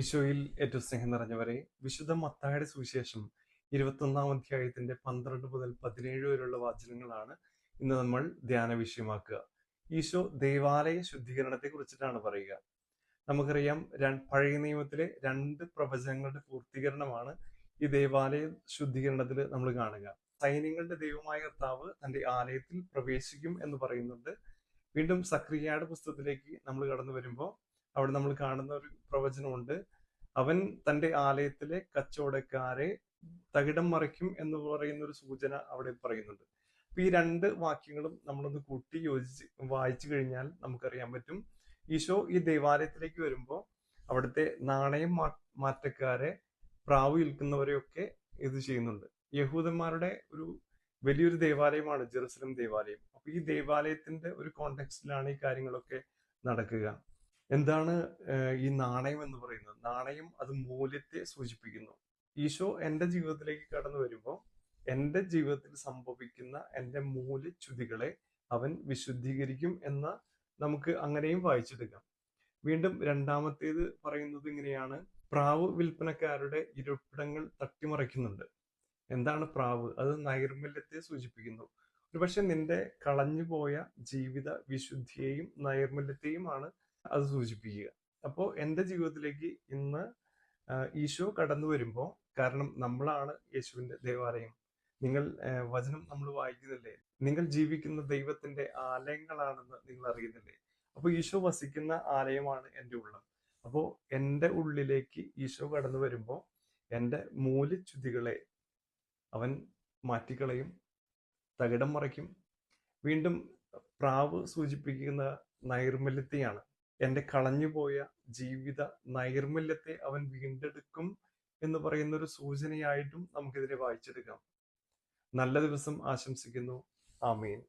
ഈശോയിൽ ഏറ്റവും സ്നേഹം നിറഞ്ഞവരെ വിശുദ്ധ മത്തായുടെ സുവിശേഷം ഇരുപത്തൊന്നാം അധ്യായത്തിന്റെ പന്ത്രണ്ട് മുതൽ പതിനേഴ് വരെയുള്ള വാചനങ്ങളാണ് ഇന്ന് നമ്മൾ ധ്യാന വിഷയമാക്കുക. ഈശോ ദേവാലയ ശുദ്ധീകരണത്തെ കുറിച്ചിട്ടാണ് പറയുക. നമുക്കറിയാം പഴയ നിയമത്തിലെ രണ്ട് പ്രവചനങ്ങളുടെ പൂർത്തീകരണമാണ് ഈ ദേവാലയ ശുദ്ധീകരണത്തിൽ നമ്മൾ കാണുക. സൈന്യങ്ങളുടെ ദൈവമായ കർത്താവ് തന്റെ ആലയത്തിൽ പ്രവേശിക്കും എന്ന് പറയുന്നുണ്ട്. വീണ്ടും സക്രിയയുടെ പുസ്തകത്തിലേക്ക് നമ്മൾ കടന്നു വരുമ്പോൾ അവിടെ നമ്മൾ കാണുന്ന ഒരു പ്രവചനമുണ്ട്. അവൻ തന്റെ ആലയത്തിലെ കച്ചവടക്കാരെ തകിടം മറിക്കും എന്ന് പറയുന്ന ഒരു സൂചന അവിടെ പറയുന്നുണ്ട്. അപ്പൊ ഈ രണ്ട് വാക്യങ്ങളും നമ്മളൊന്ന് കൂട്ടി യോജിച്ച് വായിച്ചു കഴിഞ്ഞാൽ നമുക്കറിയാൻ പറ്റും. ഈശോ ഈ ദേവാലയത്തിലേക്ക് വരുമ്പോൾ അവിടുത്തെ നാണയം മാറ്റക്കാരെ പ്രാവ് വിൽക്കുന്നവരെയൊക്കെ ഇത് ചെയ്യുന്നുണ്ട്. യഹൂദന്മാരുടെ ഒരു വലിയൊരു ദേവാലയമാണ് ജെറുസലം ദേവാലയം. അപ്പൊ ഈ ദേവാലയത്തിന്റെ ഒരു കോണ്ടെക്സ്റ്റിലാണ് ഈ കാര്യങ്ങളൊക്കെ നടക്കുക. എന്താണ് ഈ നാണയം എന്ന് പറയുന്നത്? നാണയം അത് മൂല്യത്തെ സൂചിപ്പിക്കുന്നു. ഈശോ എന്റെ ജീവിതത്തിലേക്ക് കടന്നു വരുമ്പോൾ എന്റെ ജീവിതത്തിൽ സംഭവിക്കുന്ന എന്റെ മൂല്യച്യുതികളെ അവൻ വിശുദ്ധീകരിക്കും എന്ന നമുക്ക് അങ്ങനെയും വായിച്ചെടുക്കാം. വീണ്ടും രണ്ടാമത്തേത് പറയുന്നത് ഇങ്ങനെയാണ്. പ്രാവ് വിൽപ്പനക്കാരുടെ ഇരിപ്പിടങ്ങൾ തട്ടിമറിക്കുന്നുണ്ട്. എന്താണ് പ്രാവ്? അത് നൈർമല്യത്തെ സൂചിപ്പിക്കുന്നു. ഒരുപക്ഷെ നിന്റെ കളഞ്ഞുപോയ ജീവിത വിശുദ്ധിയെയും നൈർമല്യത്തെയുമാണ് അത് സൂചിപ്പിക്കുക. അപ്പോൾ എന്റെ ജീവിതത്തിലേക്ക് ഇന്ന് ഈശോ കടന്നു വരുമ്പോൾ കാരണം നമ്മളാണ് യേശുവിന്റെ ദേവാലയം. നിങ്ങൾ വചനം നമ്മൾ വായിക്കുന്നില്ലേ? നിങ്ങൾ ജീവിക്കുന്ന ദൈവത്തിന്റെ ആലയങ്ങളാണെന്ന് നിങ്ങൾ അറിയുന്നില്ലേ? അപ്പോൾ ഈശോ വസിക്കുന്ന ആലയമാണ് എന്റെ ഉള്ളം. അപ്പോൾ എന്റെ ഉള്ളിലേക്ക് ഈശോ കടന്നു വരുമ്പോൾ എന്റെ മൂലച്യുതികളെ അവൻ മാറ്റിക്കളയും തകിടം മറയ്ക്കും വീണ്ടും പ്രാവ് സൂചിപ്പിക്കുന്ന നൈർമല്യത്തെയാണ് എന്റെ കളഞ്ഞുപോയ ജീവിത നൈർമല്യത്തെ അവൻ വീണ്ടെടുക്കും എന്ന് പറയുന്ന ഒരു സൂചനയായിട്ടും നമുക്കിതിനെ വായിച്ചെടുക്കാം. നല്ല ദിവസം ആശംസിക്കുന്നു. ആമീൻ.